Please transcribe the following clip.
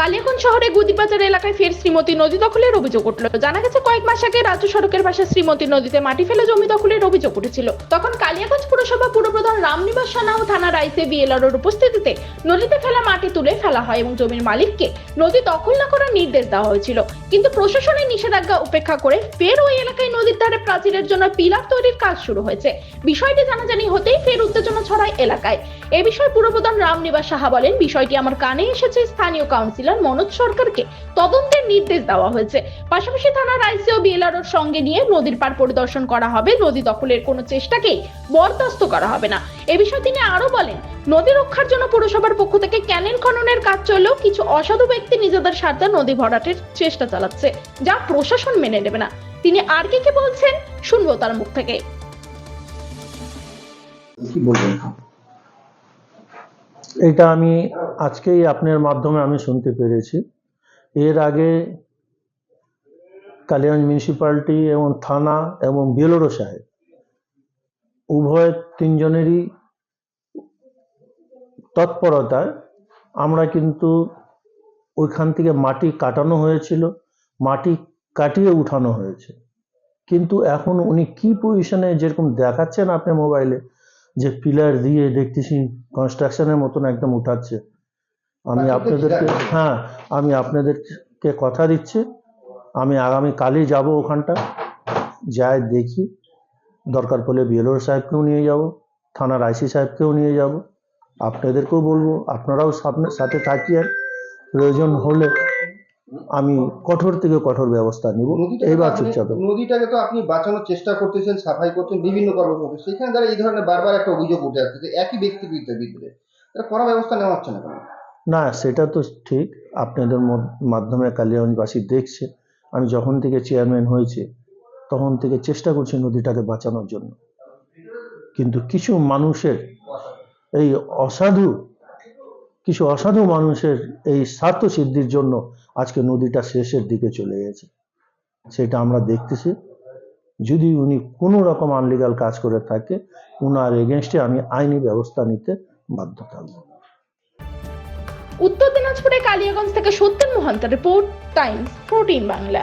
কালিয়াগঞ্জ শহরে গুদিবাজার এলাকায় ফের শ্রীমতী নদী দখলের অভিযোগ উঠল। জানা গেছে, কয়েক মাস আগে রাজ্য সড়কের পাশে শ্রীমতী নদীতে মাটি ফেলে জমি দখলের অভিযোগ উঠেছিল। তখন কালিয়াগঞ্জ পুরসভা পুরপ্রধান রামনিবাস সানা ও থানার আইসে বিএলআর উপস্থিতিতে নদীতে ফেলা মাটি তুলে ফেলা হয় এবং জমির মালিককে নদী দখল না করার নির্দেশ দেওয়া হয়েছিল। কিন্তু প্রশাসনের নিষেধাজ্ঞা উপেক্ষা করে ফের ওই এলাকায় নদীর ধারে প্রাচীরের জন্য পিলার তৈরির কাজ শুরু হয়েছে। বিষয়টি জানাজানি হতেই ফের উত্তেজনা ছড়ায় এলাকায়। এ বিষয়ে পুরপ্রধান রামনিবাস সাহা বলেন, বিষয়টি আমার কানে এসেছে। স্থানীয় কাউন্সিলর মনোজ সরকারকে তদন্তের নির্দেশ দেওয়া হয়েছে। পাশাপাশি থানার আইসি ও বিএলআর সঙ্গে নিয়ে নদীর পার পরিদর্শন করা হবে। নদী দখলের কোনো চেষ্টাকেই বরদাস্ত করা হবে না। এ বিষয়ে তিনি আরও বলেন, নদী রক্ষার জন্য পুরসভার পক্ষ থেকে ক্যানেল খননের কাজ চললেও কিছু অসাধু ব্যক্তি নিজেদের স্বার্থে নদী ভরাটের চেষ্টা চালাচ্ছে, যা প্রশাসন মেনে নেবে না। তিনি আর কি কি বলছেন, শুনব তার মুখ থেকে। কি বলবেন এটা আমি আজকেই আপনার মাধ্যমে আমি শুনতে পেরেছি। এর আগে কালিয়াগঞ্জ মিউনিসিপ্যালিটি এবং থানা এবং বেলোরো সাহেব উভয় তিনজনেরই তৎপরতায় আমরা কিন্তু ওইখান থেকে মাটি কাটানো হয়েছিল, মাটি কাটিয়ে উঠানো হয়েছে। কিন্তু এখন উনি কি পজিশনে যেরকম দেখাচ্ছেন আপনি মোবাইলে যে পিলার দিয়ে দেখতেছি কনস্ট্রাকশনের মতন একদম উঠাচ্ছে। আমি আপনাদেরকে হ্যাঁ আমি আপনাদেরকে কথা দিচ্ছি। আমি আগামী কালই যাব ওখানটা। যাই দেখি। দরকার পড়লে বিএলওর সাহেবকেও নিয়ে যাব থানার আইসি সাহেবকেও নিয়ে যাব। আপনাদেরকেও বলব আপনারাও সামনে সাথে থাকিয়েন প্রয়োজন হলে আমি কঠোর থেকে কঠোর ব্যবস্থা নিব। এইবার চুপচাপ। নদীটাকে তো আপনি বাঁচানোর চেষ্টা করতেছেন সাফাই করছেন বিভিন্ন কর্মসূচি সেখানে দ্বারা এই ধরনের বারবার একটা অভিযোগ উঠে আসছে যে একই ব্যক্তির বিরুদ্ধে তারা কড়া ব্যবস্থা নেওয়া হচ্ছে না কেন? না সেটা তো ঠিক। আপনাদের মাধ্যমে কালিয়াগঞ্জবাসী দেখছে। আমি যখন থেকে চেয়ারম্যান হয়েছে তখন থেকে চেষ্টা করছি নদীটাকে বাঁচানোর জন্য। কিন্তু কিছু মানুষের এই অসাধু কিছু অসাধু মানুষের এই স্বার্থ সিদ্ধির জন্য আজকে নদীটা শেষের দিকে চলে গেছে। সেটা আমরা দেখতেছি। যদি উনি কোনো রকম আনলিগাল কাজ করে থাকে, উনার এগেনস্টে আমি আইনি ব্যবস্থা নিতে বাধ্য থাকব। উত্তর দিনাজপুরে কালিয়াগঞ্জ থেকে সত্যেন মহান্ত রিপোর্ট টাইমস প্রোটিন বাংলা